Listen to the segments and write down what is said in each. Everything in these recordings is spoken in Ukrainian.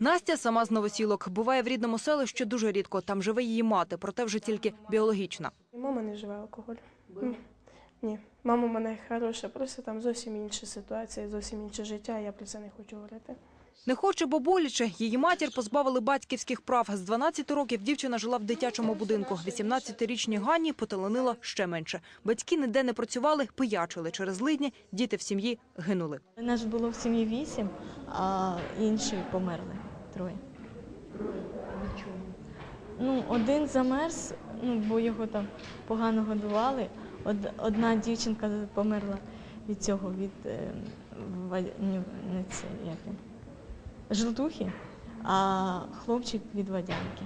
Настя сама з новосілок. Буває в рідному селищі дуже рідко. Там живе її мати, проте вже тільки біологічна. Мама не живе алкоголь. Ні. Мама в мене хороша, просто там зовсім інша ситуація, зовсім інше життя, я про це не хочу говорити. Не хоче, бо боляче. Її матір позбавили батьківських прав. З 12 років дівчина жила в дитячому будинку. 18-річній Ганні поталанило ще менше. Батьки ніде не працювали, пиячили. Через злидні діти в сім'ї гинули. У нас було в сім'ї вісім, а інші померли троє. Ну, один замерз, ну, бо його там погано годували. Од- Одна дівчинка померла від цього, від е, ва- не це, як желтухи, а хлопчик від водянки.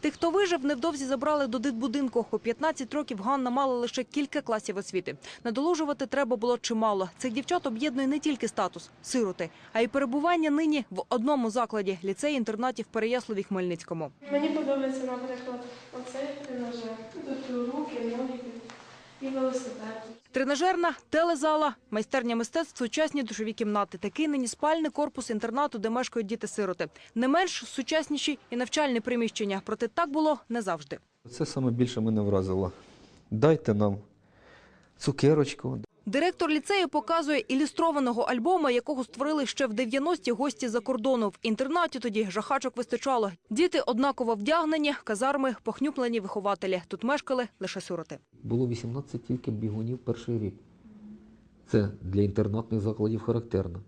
Тих, хто вижив, невдовзі забрали до дитбудинку. У 15 років Ганна мала лише кілька класів освіти. Надолужувати треба було чимало. Цих дівчат об'єднує не тільки статус – сироти, а й перебування нині в одному закладі – ліцей-інтернаті в Переяславі Хмельницькому. Мені подобається, наприклад, оцей тренажер. Тут руки, ноги і велосипед. Тренажерна, телезала, майстерня мистецтв, сучасні душові кімнати. Такий нині спальний корпус інтернату, де мешкають діти-сироти. Не менш сучасніші і навчальні приміщення. Проте так було не завжди. Це саме більше мене вразило. Дайте нам цукерочку, Директор ліцею показує ілюстрованого альбома, якого створили ще в 90-ті гості за кордону. В інтернаті тоді жахачок вистачало. Діти однаково вдягнені, казарми, похнюплені вихователі. Тут мешкали лише сироти. Було 18 тільки бігунів перший рік. Це для інтернатних закладів характерно.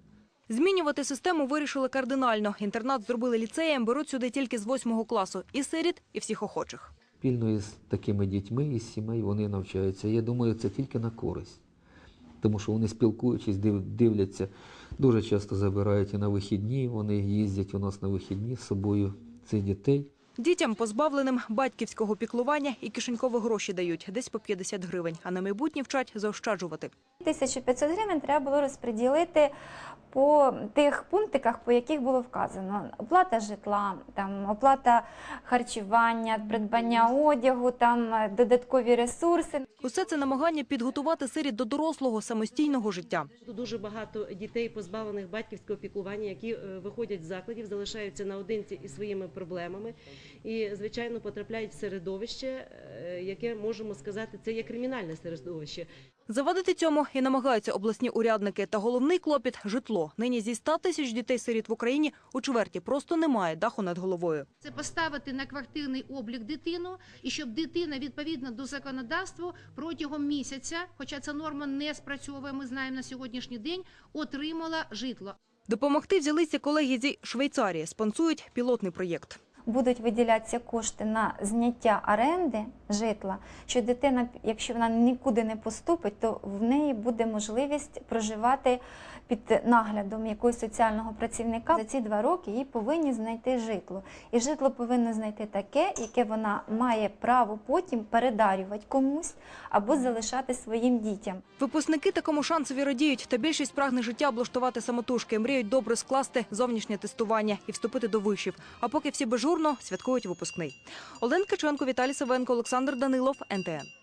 Змінювати систему вирішили кардинально. Інтернат зробили ліцеєм, беруть сюди тільки з восьмого класу. І сиріт, і всіх охочих. Спільно із такими дітьми, із сімей вони навчаються. Я думаю, це тільки на користь. Тому що вони спілкуючись, див- дивляться, дуже часто забирають і на вихідні. Вони їздять у нас на вихідні з собою цих дітей. Дітям, позбавленим батьківського піклування, і кишенькові гроші дають – десь по 50 гривень. А на майбутнє вчать заощаджувати. 1500 гривень треба було розподілити по тих пунктиках, по яких було вказано. Оплата житла, там, оплата харчування, придбання одягу, там, додаткові ресурси. Усе це намагання підготувати сиріт до дорослого самостійного життя. Тут Дуже багато дітей, позбавлених батьківського піклування, які е, виходять з закладів, залишаються наодинці із своїми проблемами і, звичайно, потрапляють в середовище, е, яке можемо сказати, це є кримінальне середовище. Завадити цьому і намагаються обласні урядники. Та головний клопіт – житло. Нині зі 100 тисяч дітей-сиріт в Україні у чверті просто немає даху над головою. Це поставити на квартирний облік дитину, і щоб дитина відповідно до законодавства протягом місяця, хоча ця норма не спрацьовує, ми знаємо на сьогоднішній день, отримала житло. Допомогти взялися колеги зі Швейцарії. Спонсують пілотний проєкт. Будуть виділятися кошти на зняття оренди житла, що дитина, якщо вона нікуди не поступить, то в неї буде можливість проживати під наглядом якогось соціального працівника. За ці два роки їй повинні знайти житло. І житло повинно знайти таке, яке вона має право потім передарювати комусь або залишати своїм дітям. Випускники такому шансові радіють, та більшість прагне життя облаштувати самотужки. Мріють добре скласти зовнішнє тестування і вступити до вишів. А поки всі бежурно святкують випускний. Олен Каченко, Віталій Савенко, Олександр Данилов, НТН.